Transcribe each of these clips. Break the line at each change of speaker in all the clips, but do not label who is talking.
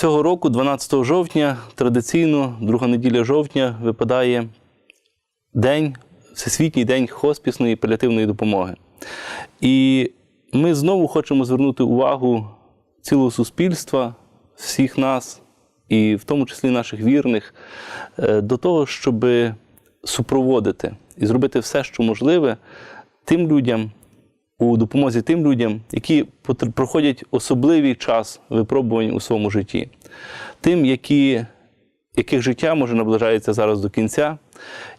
Цього року, 12 жовтня, традиційно, друга неділя жовтня, випадає день, Всесвітній день хоспісної і паліативної допомоги. І ми знову хочемо звернути увагу цілого суспільства, всіх нас, і в тому числі наших вірних, е, до того, щоб супроводити і зробити все, що можливе, тим людям, у допомозі тим людям, які проходять особливий час випробувань у своєму житті, тим, які, яких життя може наближається зараз до кінця,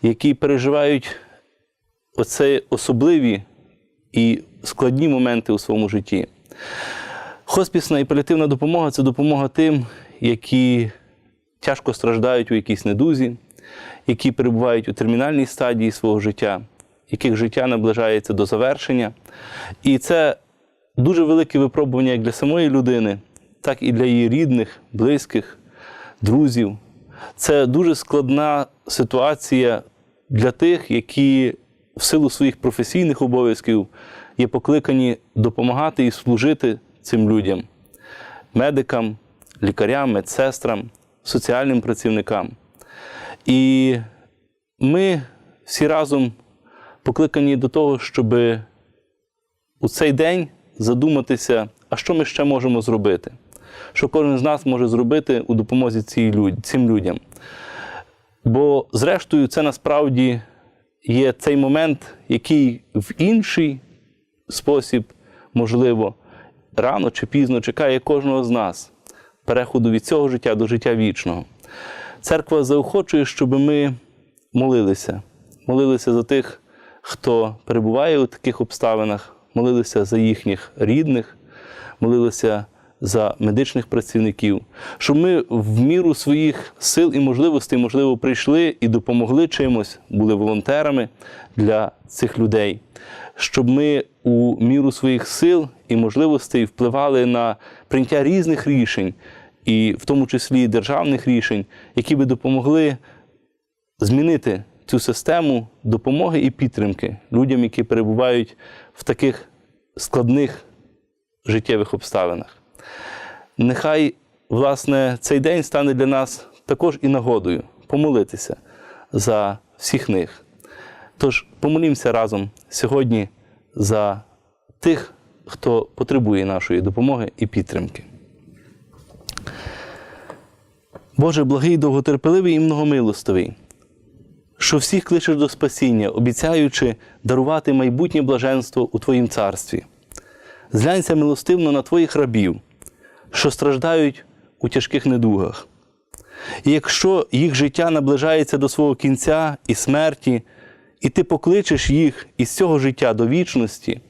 які переживають оце особливі і складні моменти у своєму житті. Хоспісна і паліативна допомога це допомога тим, які тяжко страждають у якійсь недузі, які перебувають у термінальній стадії свого життя, яких життя наближається до завершення. І це дуже велике випробування як для самої людини, так і для її рідних, близьких, друзів. Це дуже складна ситуація для тих, які в силу своїх професійних обов'язків є покликані допомагати і служити цим людям, медикам, лікарям, медсестрам, соціальним працівникам. І ми всі разом покликані до того, щоб у цей день задуматися, а що ми ще можемо зробити, що кожен з нас може зробити у допомозі цим людям. Бо, зрештою, це насправді є цей момент, який в інший спосіб, можливо, рано чи пізно чекає кожного з нас переходу від цього життя до життя вічного. Церква заохочує, щоб ми молилися, молилися за тих, хто перебуває у таких обставинах, молилися за їхніх рідних, молилися за медичних працівників, щоб ми в міру своїх сил і можливостей, можливо, прийшли і допомогли чимось, були волонтерами для цих людей, щоб ми у міру своїх сил і можливостей впливали на прийняття різних рішень, і в тому числі державних рішень, які би допомогли змінити цю систему допомоги і підтримки людям, які перебувають в таких складних життєвих обставинах. Нехай, власне, цей день стане для нас також і нагодою помолитися за всіх них. Тож помолімося разом сьогодні за тих, хто потребує нашої допомоги і підтримки. Боже, благий, довготерпеливий і многомилостивий, що всіх кличеш до спасіння, обіцяючи дарувати майбутнє блаженство у Твоїм царстві. Зглянься милостивно на Твоїх рабів, що страждають у тяжких недугах. І якщо їх життя наближається до свого кінця і смерті, і ти покличеш їх із цього життя до вічності,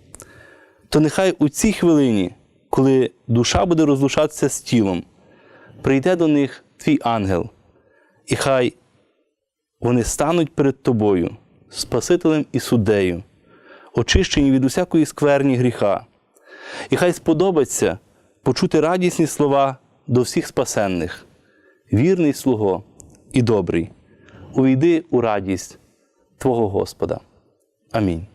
то нехай у цій хвилині, коли душа буде розлучатися з тілом, прийде до них твій ангел, і хай вони стануть перед тобою, Спасителем і суддею, очищені від усякої скверні гріха. І хай сподобаться почути радісні слова до всіх спасенних. Вірний слуго і добрий, увійди у радість Твого Господа. Амінь.